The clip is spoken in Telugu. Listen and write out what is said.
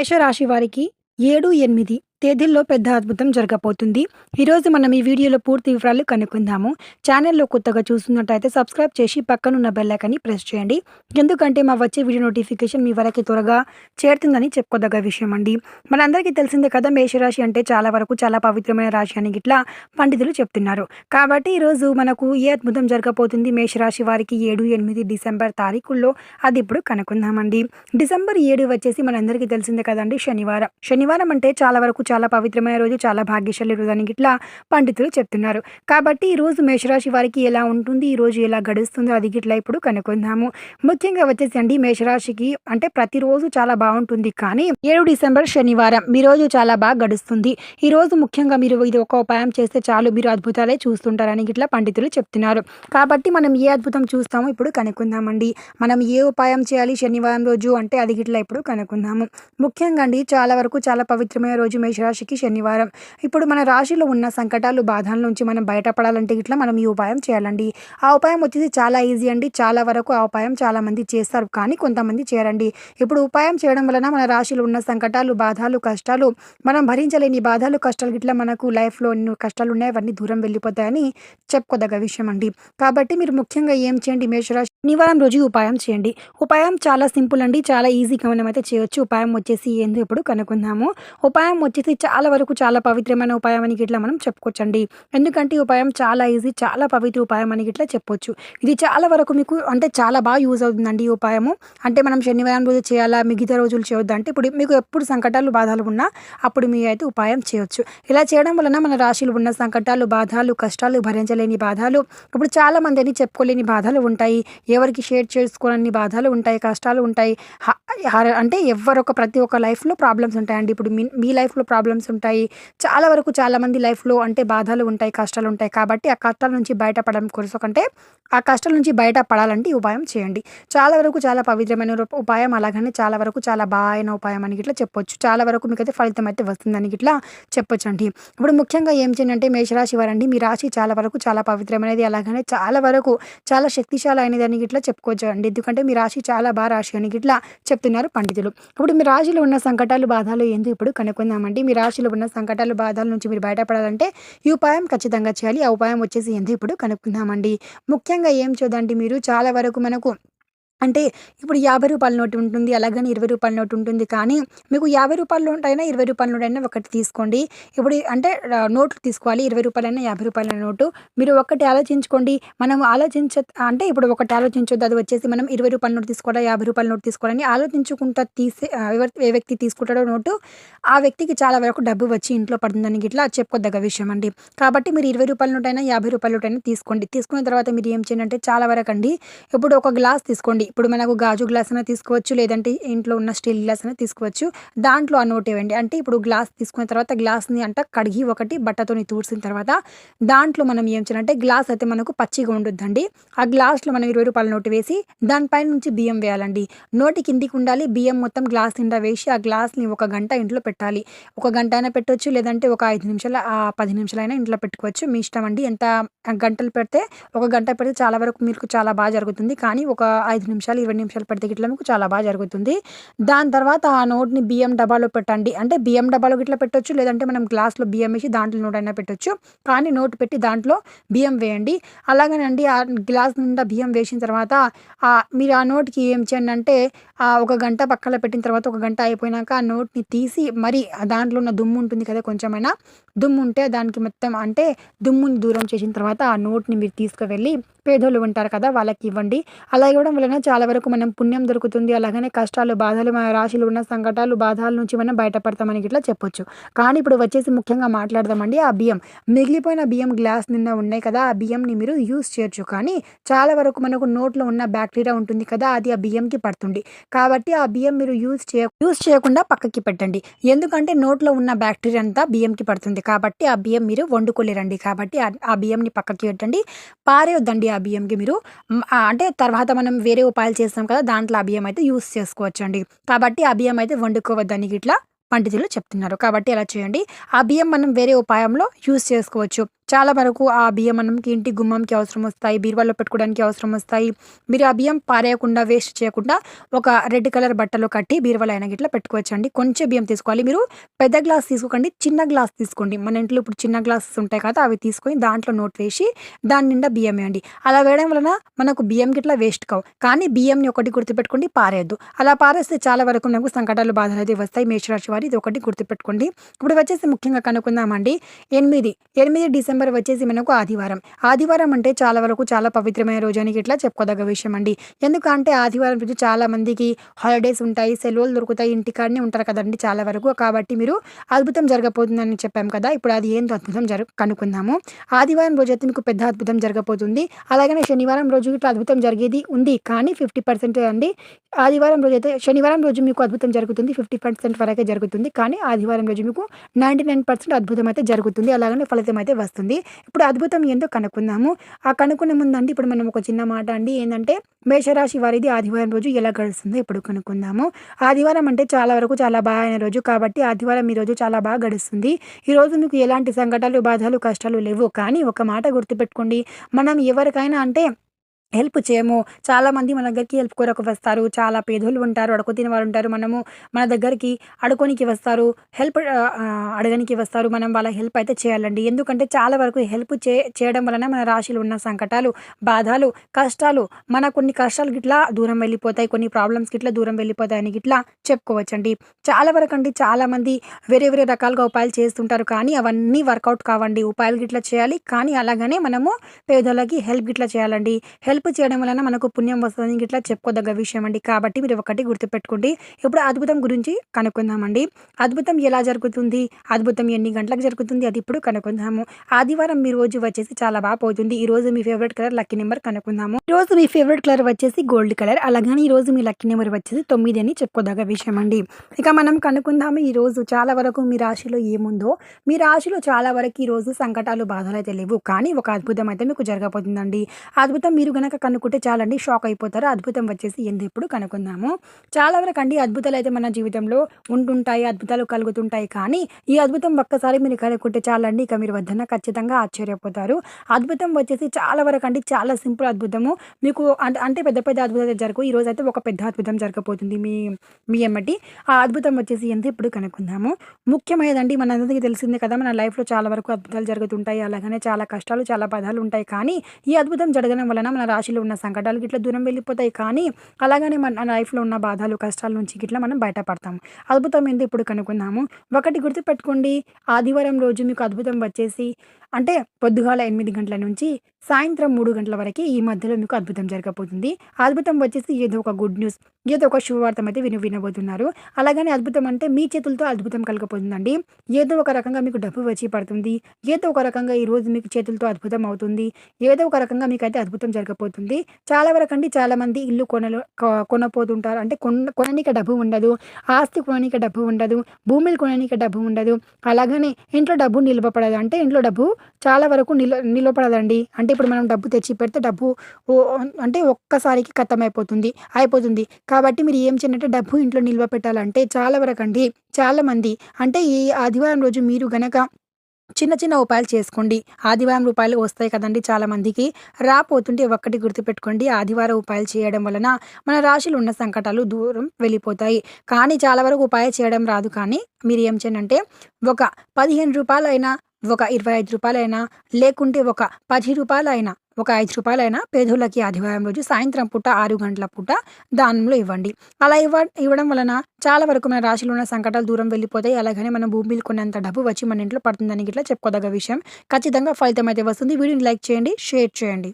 మేషరాశి వారికి ఏడు ఎనిమిది. తేదీల్లో పెద్ద అద్భుతం జరగబోతుంది. ఈరోజు మనం ఈ వీడియోలో పూర్తి వివరాలు కనుక్కుందాము. ఛానల్లో కొత్తగా చూస్తున్నట్టయితే సబ్స్క్రైబ్ చేసి పక్కనున్న బెల్ ప్రెస్ చేయండి. ఎందుకంటే మా వచ్చే వీడియో నోటిఫికేషన్ మీ వరకు త్వరగా చేరుతుందని చెప్పుకోదగ్గ విషయం అండి. మనందరికీ తెలిసిందే కదా మేషరాశి అంటే చాలా వరకు చాలా పవిత్రమైన రాశి అని ఇట్లా పండితులు చెప్తున్నారు. కాబట్టి ఈరోజు మనకు ఏ అద్భుతం జరగబోతుంది? మేషరాశి వారికి ఏడు ఎనిమిది డిసెంబర్ తారీఖుల్లో అది ఇప్పుడు కనుక్కుందామండి. డిసెంబర్ ఏడు వచ్చేసి మనందరికీ తెలిసిందే కదండి శనివారం. శనివారం అంటే చాలా వరకు చాలా పవిత్రమైన రోజు చాలా భాగ్యశాలి రోజు అని ఇట్లా పండితులు చెప్తున్నారు. కాబట్టి ఈ రోజు మేషరాశి వారికి ఎలా ఉంటుంది? ఈ రోజు ఎలా గడుస్తుందో అది గిట్లా ఇప్పుడు కనుక్కుందాము. ముఖ్యంగా వచ్చేసి అండి మేషరాశికి అంటే ప్రతిరోజు చాలా బాగుంటుంది కానీ ఏడు డిసెంబర్ శనివారం మీ రోజు చాలా బాగా గడుస్తుంది. ఈ రోజు ముఖ్యంగా మీరు ఇది ఒక ఉపాయం చేస్తే చాలు మీరు అద్భుతాలే చూస్తుంటారని ఇట్లా పండితులు చెప్తున్నారు. కాబట్టి మనం ఏ అద్భుతం చూస్తామో ఇప్పుడు కనుక్కుందామండి. మనం ఏ ఉపాయం చేయాలి? శనివారం రోజు అంటే అది గిట్లా ఇప్పుడు కనుక్కుందాము. ముఖ్యంగా అండి చాలా వరకు చాలా పవిత్రమైన రోజు మేష మేషరాశికి శనివారం. ఇప్పుడు మన రాశిలో ఉన్న సంకటాలు బాధల నుంచి మనం బయటపడాలంటే ఇట్లా మనం ఈ ఉపాయం చేయాలండి. ఆ ఉపాయం వచ్చేసి చాలా ఈజీ అండి. చాలా వరకు ఆ ఉపాయం చాలా మంది చేస్తారు. కానీ కొంతమంది చేరండి ఇప్పుడు ఉపాయం చేయడం వలన మన రాశిలో ఉన్న సంకటాలు బాధలు కష్టాలు మనం భరించలేని బాధలు కష్టాలు ఇట్లా మనకు లైఫ్లో ఎన్ని కష్టాలు ఉన్నాయి. అవన్నీ దూరం వెళ్ళిపోతాయని చెప్పుకోదగ్గ విషయం అండి. కాబట్టి మీరు ముఖ్యంగా ఏం చేయండి? మేషరాశి శనివారం రోజు ఉపాయం చేయండి. ఉపాయం చాలా సింపుల్ అండి. చాలా ఈజీగా మనం అయితే చేయొచ్చు. ఉపాయం వచ్చేసి ఏందో ఇప్పుడు కనుక్కుందాము. ఉపాయం వచ్చేసి ఇది చాలా వరకు చాలా పవిత్రమైన ఉపాయం అని గిట్లా మనం చెప్పుకోవచ్చండి. ఎందుకంటే ఈ ఉపాయం చాలా ఈజీ చాలా పవిత్ర ఉపాయం అని ఇట్లా చెప్పొచ్చు. ఇది చాలా వరకు మీకు అంటే చాలా బాగా యూజ్ అవుతుందండి ఈ ఉపాయము. అంటే మనం శనివారం రోజు చేయాలా మిగతా రోజులు చేయొద్దు అంటే ఇప్పుడు మీకు ఎప్పుడు సంకటాలు బాధలు ఉన్నా అప్పుడు మీరు అయితే ఉపాయం చేయొచ్చు. ఇలా చేయడం వలన మన రాశిలో ఉన్న సంకటాలు బాధలు కష్టాలు భరించలేని బాధలు ఇప్పుడు చాలా మంది అని చెప్పుకోలేని బాధలు ఉంటాయి. ఎవరికి షేర్ చేసుకోలేని బాధలు ఉంటాయి కష్టాలు ఉంటాయి. అంటే ఎవరొక ప్రతి ఒక్క లైఫ్లో ప్రాబ్లమ్స్ ఉంటాయండి. ఇప్పుడు మీ మీ లైఫ్లో ప్రాబ్లమ్స్ ఉంటాయి. చాలా వరకు చాలా మంది లైఫ్లో అంటే బాధలు ఉంటాయి కష్టాలు ఉంటాయి. కాబట్టి ఆ కష్టాల నుంచి బయటపడడం కోసం అంటే ఆ కష్టాల నుంచి బయట పడాలంటే ఈ ఉపాయం చేయండి. చాలా వరకు చాలా పవిత్రమైన ఉపాయం అలాగనే చాలా వరకు చాలా బాగా అయిన ఉపాయం అని ఇట్లా చెప్పొచ్చు. చాలా వరకు మీకు అయితే ఫలితం అయితే వస్తుందని ఇట్లా చెప్పొచ్చు అండి ఇప్పుడు ముఖ్యంగా ఏం చేయండి అంటే మేషరాశి వారండి మీ రాశి చాలా వరకు చాలా పవిత్రమైనది అలాగనే చాలా వరకు చాలా శక్తిశాలి అయినది అని ఇట్లా చెప్పుకోవచ్చు అండి ఎందుకంటే మీ రాశి చాలా బాగా రాశి అని ఇట్లా చెప్తున్నారు పండితులు. ఇప్పుడు మీ రాశిలో ఉన్న సంకటాలు బాధలు ఏంది ఇప్పుడు కనుక్కుందామండి. మీ రాశిలో ఉన్న సంకటాలు బాధల నుంచి మీరు బయటపడాలంటే ఈ ఉపాయం ఖచ్చితంగా చేయాలి. ఆ ఉపాయం వచ్చేసి ఎందుకు ఇప్పుడు కనుక్కుందామండి. ముఖ్యంగా ఏం చూడండి మీరు చాలా వరకు మనకు అంటే ఇప్పుడు యాభై రూపాయల నోటు ఉంటుంది అలాగని ఇరవై రూపాయల నోటు ఉంటుంది కానీ మీకు యాభై రూపాయల నోట్ అయినా ఇరవై రూపాయల నోట్ అయినా ఒకటి తీసుకోండి. ఇప్పుడు అంటే నోట్లు తీసుకోవాలి ఇరవై రూపాయలైనా యాభై రూపాయల నోటు. మీరు ఒక్కటి ఆలోచించుకోండి. మనం ఆలోచించ అంటే ఇప్పుడు ఒకటి ఆలోచించొద్దు అది వచ్చేసి మనం ఇరవై రూపాయల నోటు తీసుకోవాలా యాభై రూపాయల నోటు తీసుకోవాలని ఆలోచించుకుంటా తీసే ఎవరి ఏ వ్యక్తి తీసుకుంటాడో నోటు ఆ వ్యక్తికి చాలా వరకు డబ్బు వచ్చి ఇంట్లో పడుతుందని ఇట్లా చెప్పుకోదగ్గ విషయం అండి. కాబట్టి మీరు ఇరవై రూపాయల నోటైనా అయినా యాభై రూపాయల నోటైనా తీసుకోండి. తీసుకున్న తర్వాత మీరు ఏం చేయండి అంటే చాలా వరకు అండి ఇప్పుడు ఒక గ్లాస్ తీసుకోండి. ఇప్పుడు మనకు గాజు గ్లాస్ అయినా తీసుకోవచ్చు లేదంటే ఇంట్లో ఉన్న స్టీల్ గ్లాస్ అయినా తీసుకోవచ్చు. దాంట్లో ఆ నోట్ ఇవ్వండి. అంటే ఇప్పుడు గ్లాస్ తీసుకున్న తర్వాత గ్లాస్ని అంట కడిగి ఒకటి బట్టతోని తూడ్చిన తర్వాత దాంట్లో మనం ఏం చేయాలంటే గ్లాస్ అయితే మనకు పచ్చిగా ఉండొద్దండి. ఆ గ్లాస్లో మనం ఇరవై రూపాయల నోటు వేసి దానిపైన నుంచి బియ్యం వేయాలండి. నోటి కిందికి ఉండాలి. బియ్యం మొత్తం గ్లాస్ నిండా వేసి ఆ గ్లాస్ని ఒక గంట ఇంట్లో పెట్టాలి. ఒక గంట అయినా పెట్టవచ్చు లేదంటే ఒక ఐదు నిమిషాలు ఆ పది నిమిషాలైనా ఇంట్లో పెట్టుకోవచ్చు. మీ ఇష్టం అండి. ఎంత గంటలు పెడితే ఒక గంట పెడితే చాలా వరకు మీకు చాలా బాగా జరుగుతుంది. కానీ ఒక ఐదు నిమిషాలు ఇరవై నిమిషాలు పెడితే గిట్ల మీకు చాలా బాగా జరుగుతుంది. దాని తర్వాత ఆ నోట్ని బియ్యం డబ్బాలో పెట్టండి. అంటే బియ్యం డబ్బాలో గిట్లా పెట్టొచ్చు లేదంటే మనం గ్లాస్లో బియ్యం వేసి దాంట్లో నోట్ అయినా పెట్టొచ్చు. కానీ నోట్ పెట్టి దాంట్లో బియ్యం వేయండి. అలాగనండి ఆ గ్లాస్ నిండా బియ్యం వేసిన తర్వాత మీరు ఆ నోట్కి ఏం చేయండి అంటే ఆ ఒక గంట పక్కన పెట్టిన తర్వాత ఒక గంట అయిపోయినాక ఆ నోట్ని తీసి మరి దాంట్లో ఉన్న దుమ్ము ఉంటుంది కదా కొంచెమైనా దుమ్ము ఉంటే దానికి మొత్తం అంటే దుమ్ముని దూరం చేసిన తర్వాత ఆ నోట్ని మీరు తీసుకువెళ్ళి పేదోళ్ళు ఉంటారు కదా వాళ్ళకి ఇవ్వండి. అలా ఇవ్వడం వలన చాలా వరకు మనం పుణ్యం దొరుకుతుంది. అలాగనే కష్టాలు బాధలు మన రాశిలో ఉన్న సంకటాలు బాధల నుంచి మనం బయటపడతామని ఇట్లా చెప్పొచ్చు. కానీ ఇప్పుడు వచ్చేసి ముఖ్యంగా మాట్లాడదామండి ఆ బియ్యం. మిగిలిపోయిన బియ్యం గ్లాస్ నిన్న ఉన్నాయి కదా ఆ బియ్యంని మీరు యూస్ చేయొచ్చు. కానీ చాలా వరకు మనకు నోట్లో ఉన్న బ్యాక్టీరియా ఉంటుంది కదా అది ఆ బియ్యంకి పడుతుంది. కాబట్టి ఆ బియ్యం మీరు యూస్ చేయ యూజ్ చేయకుండా పక్కకి పెట్టండి. ఎందుకంటే నోట్లో ఉన్న బ్యాక్టీరియా అంతా బియ్యంకి పడుతుంది. కాబట్టి ఆ బియ్యం మీరు వండుకోలేరండి. కాబట్టి ఆ- ఆ బియ్యంని పక్కకి పెట్టండి. పారేయొద్దండి ఆ ఆ బియ్యంకి మీరు అంటే తర్వాత మనం వేరే ఉపాయాలు చేస్తాం కదా దాంట్లో ఆ బియ్యం అయితే యూస్ చేసుకోవచ్చు అండి కాబట్టి ఆ బియ్యం అయితే వండుకోవద్దని ఇట్లా పండితులు చెప్తున్నారు. కాబట్టి అలా చేయండి. ఆ బియ్యం మనం వేరే ఉపాయంలో యూస్ చేసుకోవచ్చు. చాలా వరకు ఆ బియ్యం మనకి ఇంటి గుమ్మంకి అవసరం వస్తాయి బీరువాలో పెట్టుకోవడానికి అవసరం వస్తాయి. మీరు ఆ బియ్యం పారేయకుండా వేస్ట్ చేయకుండా ఒక రెడ్ కలర్ బట్టలో కట్టి బీరువాలో అయినా గిట్లా పెట్టుకోవచ్చండి. కొంచెం బియ్యం తీసుకోవాలి. మీరు పెద్ద గ్లాస్ తీసుకోకండి చిన్న గ్లాస్ తీసుకోండి. మన ఇంట్లో ఇప్పుడు చిన్న గ్లాసెస్ ఉంటాయి కదా అవి తీసుకొని దాంట్లో నోట్ వేసి దాని నిండా బియ్యం వేయండి. అలా వేయడం వలన మనకు బియ్యం గిట్లా వేస్ట్ కావు. కానీ బియ్యంని ఒకటి గుర్తుపెట్టుకోండి పారేయద్దు. అలా పారేస్తే చాలా వరకు మనకు సంకటాలు బాధలు అయితే వస్తాయి. మేషరాశి వారి ఇది ఒకటి గుర్తుపెట్టుకోండి. ఇప్పుడు వచ్చేసి ముఖ్యంగా కనుక్కుందామండి. ఎనిమిది. ఎనిమిది డిసెంబర్ వచ్చేసి మనకు ఆదివారం. ఆదివారం అంటే చాలా వరకు చాలా పవిత్రమైన రోజు అని ఇట్లా చెప్పుకోదగ్గ విషయం అండి ఎందుకంటే ఆదివారం రోజు చాలా మందికి హాలిడేస్ ఉంటాయి సెలవులు దొరుకుతాయి ఇంటికాడనే ఉంటారు కదండి చాలా వరకు. కాబట్టి మీరు అద్భుతం జరగబోతుందని చెప్పాం కదా ఇప్పుడు అది ఏంటో అద్భుతం జరుగు కనుక్కుందాము. ఆదివారం రోజు అయితే మీకు పెద్ద అద్భుతం జరగబోతుంది. అలాగనే శనివారం రోజు ఇట్లా అద్భుతం జరిగేది ఉంది కానీ ఫిఫ్టీ పర్సెంట్ అండి. ఆదివారం రోజు అయితే శనివారం రోజు మీకు అద్భుతం జరుగుతుంది ఫిఫ్టీ పర్సెంట్ వరకే జరుగుతుంది. కానీ ఆదివారం రోజు మీకు నైంటీ నైన్ పర్సెంట్ అద్భుతం అయితే జరుగుతుంది. అలాగనే ఫలితం అయితే వస్తుంది. ఇప్పుడు అద్భుతం ఏందో కనుక్కుందాము. ఆ కనుక్కునే ముందండి ఇప్పుడు మనం ఒక చిన్న మాట అండి. ఏంటంటే మేషరాశి వారిది ఆదివారం రోజు ఎలా గడుస్తుందో ఇప్పుడు కనుక్కుందాము. ఆదివారం అంటే చాలా వరకు చాలా బాగా అయిన రోజు కాబట్టి ఆదివారం ఈ రోజు చాలా బాగా గడుస్తుంది. ఈ రోజు మీకు ఎలాంటి సంఘటనలు బాధలు కష్టాలు లేవు. కానీ ఒక మాట గుర్తుపెట్టుకోండి. మనం ఎవరికైనా అంటే హెల్ప్ చేయము. చాలామంది మన దగ్గరికి హెల్ప్ కొరకు వస్తారు. చాలా పేదోళ్ళు ఉంటారు అడుగు తినే ఉంటారు. మనము మన దగ్గరికి అడుకోనికి వస్తారు హెల్ప్ అడగనికి వస్తారు. మనం వాళ్ళ హెల్ప్ అయితే చేయాలండి. ఎందుకంటే చాలా వరకు హెల్ప్ చే చేయడం వలన మన రాశిలో ఉన్న సంకటాలు బాధలు కష్టాలు మన కొన్ని కష్టాలు గిట్లా దూరం వెళ్ళిపోతాయి. కొన్ని ప్రాబ్లమ్స్ గిట్లా దూరం వెళ్ళిపోతాయని గిట్లా చెప్పుకోవచ్చండి. చాలా వరకు అండి చాలామంది వేరే వేరే రకాలుగా ఉపాయాలు చేస్తుంటారు. కానీ అవన్నీ వర్కౌట్ కావండి. ఉపాయాలు గిట్లా చేయాలి. కానీ అలాగనే మనము పేదోళ్ళకి హెల్ప్ గిట్లా చేయాలండి. హెల్ప్ హెల్ప్ చేయడం వలన మనకు పుణ్యం వస్తుంది. ఇట్లా చెప్పుకోదగ్గ విషయం అండి. కాబట్టి మీరు ఒకటి గుర్తుపెట్టుకోండి. ఇప్పుడు అద్భుతం గురించి కనుక్కుందామండి. అద్భుతం ఎలా జరుగుతుంది? అద్భుతం ఎన్ని గంటలకు జరుగుతుంది? అది ఇప్పుడు కనుక్కుందాము. ఆదివారం మీ రోజు వచ్చేసి చాలా బాగా పోతుంది. ఈ రోజు మీ ఫేవరెట్ కలర్ లక్కీ నెంబర్ కనుక్కుందాము. ఈ రోజు మీ ఫేవరెట్ కలర్ వచ్చేసి గోల్డ్ కలర్. అలాగని ఈ రోజు మీ లక్కీ నెంబర్ వచ్చేసి తొమ్మిది అని చెప్పుకోదగ్గ విషయం అండి. ఇక మనం కనుక్కుందాము ఈ రోజు చాలా వరకు మీ రాశిలో ఏముందో. మీ రాశిలో చాలా వరకు ఈ రోజు సంకటాలు బాధలు అయితే లేవు. కానీ ఒక అద్భుతం అయితే మీకు జరగబోతుందండి. అద్భుతం మీరు కనుక కనుక్కుంటే చాలండి షాక్ అయిపోతారు. అద్భుతం వచ్చేసి ఎందు ఎప్పుడు కనుక్కుందాము. చాలా వరకు అండి అద్భుతాలు అయితే మన జీవితంలో ఉంటుంటాయి అద్భుతాలు కలుగుతుంటాయి. కానీ ఈ అద్భుతం ఒక్కసారి మీరు కనుక్కుంటే చాలండి ఇక మీరు వద్దన్న ఖచ్చితంగా ఆశ్చర్యపోతారు. అద్భుతం వచ్చేసి చాలా వరకు అండి చాలా సింపుల్ అద్భుతము. మీకు అంటే పెద్ద పెద్ద అద్భుతాలు జరుగు ఈ రోజు అయితే ఒక పెద్ద అద్భుతం జరగబోతుంది మీ మీ ఎమ్మటి. ఆ అద్భుతం వచ్చేసి ఎంత ఇప్పుడు కనుక్కుందాము. ముఖ్యమైనదండి మనందరికీ తెలిసిందే కదా మన లైఫ్లో చాలా వరకు అద్భుతాలు జరుగుతుంటాయి. అలాగనే చాలా కష్టాలు చాలా బాధలు ఉంటాయి. కానీ ఈ అద్భుతం జరగడం వలన మన రాశిలో ఉన్న సంకటాలు గిట్లా దూరం వెళ్ళిపోతాయి కానీ అలాగనే మన లైఫ్లో ఉన్న బాధలు కష్టాల నుంచి గిట్లా మనం బయటపడతాము అద్భుతం ఏంది ఇప్పుడు కనుక్కుందాము. ఒకటి గుర్తుపెట్టుకోండి. ఆదివారం రోజు మీకు అద్భుతం వచ్చేసి అంటే పొద్దుగాల ఎనిమిది గంటల నుంచి సాయంత్రం మూడు గంటల వరకు ఈ మధ్యలో మీకు అద్భుతం జరగబోతుంది. అద్భుతం వచ్చేసి ఏదో ఒక గుడ్ న్యూస్ ఏదో ఒక శుభవార్తం అయితే విని వినబోతున్నారు. అలాగని అద్భుతం అంటే మీ చేతులతో అద్భుతం కలగబోతుందండి. ఏదో ఒక రకంగా మీకు డబ్బు వచ్చి పడుతుంది. ఏదో ఒక రకంగా ఈరోజు మీకు చేతులతో అద్భుతం అవుతుంది. ఏదో ఒక రకంగా మీకు అయితే అద్భుతం జరగబోతుంది. చాలా వరకు అండి చాలామంది ఇల్లు కొనలు కొనపోతుంటారు అంటే కొన కొననీక డబ్బు ఉండదు. ఆస్తి కొననీక డబ్బు ఉండదు. భూమిని కొననీక డబ్బు ఉండదు. అలాగనే ఇంట్లో డబ్బు నిలబడదు అంటే ఇంట్లో డబ్బు చాలా వరకు నిల నిలబడదండి అంటే ఇప్పుడు మనం డబ్బు తెచ్చి పెడితే డబ్బు ఓ- అంటే ఒక్కసారికి ఖతం అయిపోతుంది. అయిపోతుంది కాబట్టి మీరు ఏం చేయాలంటే డబ్బు ఇంట్లో నిల్వ పెట్టాలంటే చాలా వరకు అండి చాలా మంది. అంటే ఈ ఆదివారం రోజు మీరు గనక చిన్న చిన్న ఉపాయాలు చేసుకోండి. ఆదివారం రూపాయలు వస్తాయి కదండి చాలా మందికి. రాపోతుంటే ఒక్కటి గుర్తుపెట్టుకోండి. ఆదివారం ఉపాయాలు చేయడం వలన మన రాశిలో ఉన్న సంకటాలు దూరం వెళ్ళిపోతాయి. కానీ చాలా వరకు ఉపాయం చేయడం రాదు కానీ మీరు ఏం చేయండి అంటే ఒక పదిహేను రూపాయలైనా ఒక ఇరవై ఐదు రూపాయలైనా లేకుంటే ఒక పది రూపాయలైనా ఒక ఐదు రూపాయలైనా పేదోళ్ళకి ఆదివారం రోజు సాయంత్రం పూట ఆరు గంటల పూట దానంలో ఇవ్వండి. అలా ఇవ్వ ఇవ్వడం వలన చాలా వరకు మన రాశిలో ఉన్న సంకటాలు దూరం వెళ్ళిపోతాయి. అలాగనే మనం భూమిలో కొన్నంత డబ్బు వచ్చి మన ఇంట్లో పడుతుందని ఇట్లా చెప్పుకోదగ్గ విషయం ఖచ్చితంగా ఫలితం అయితే వస్తుంది. వీడియోని లైక్ చేయండి షేర్ చేయండి.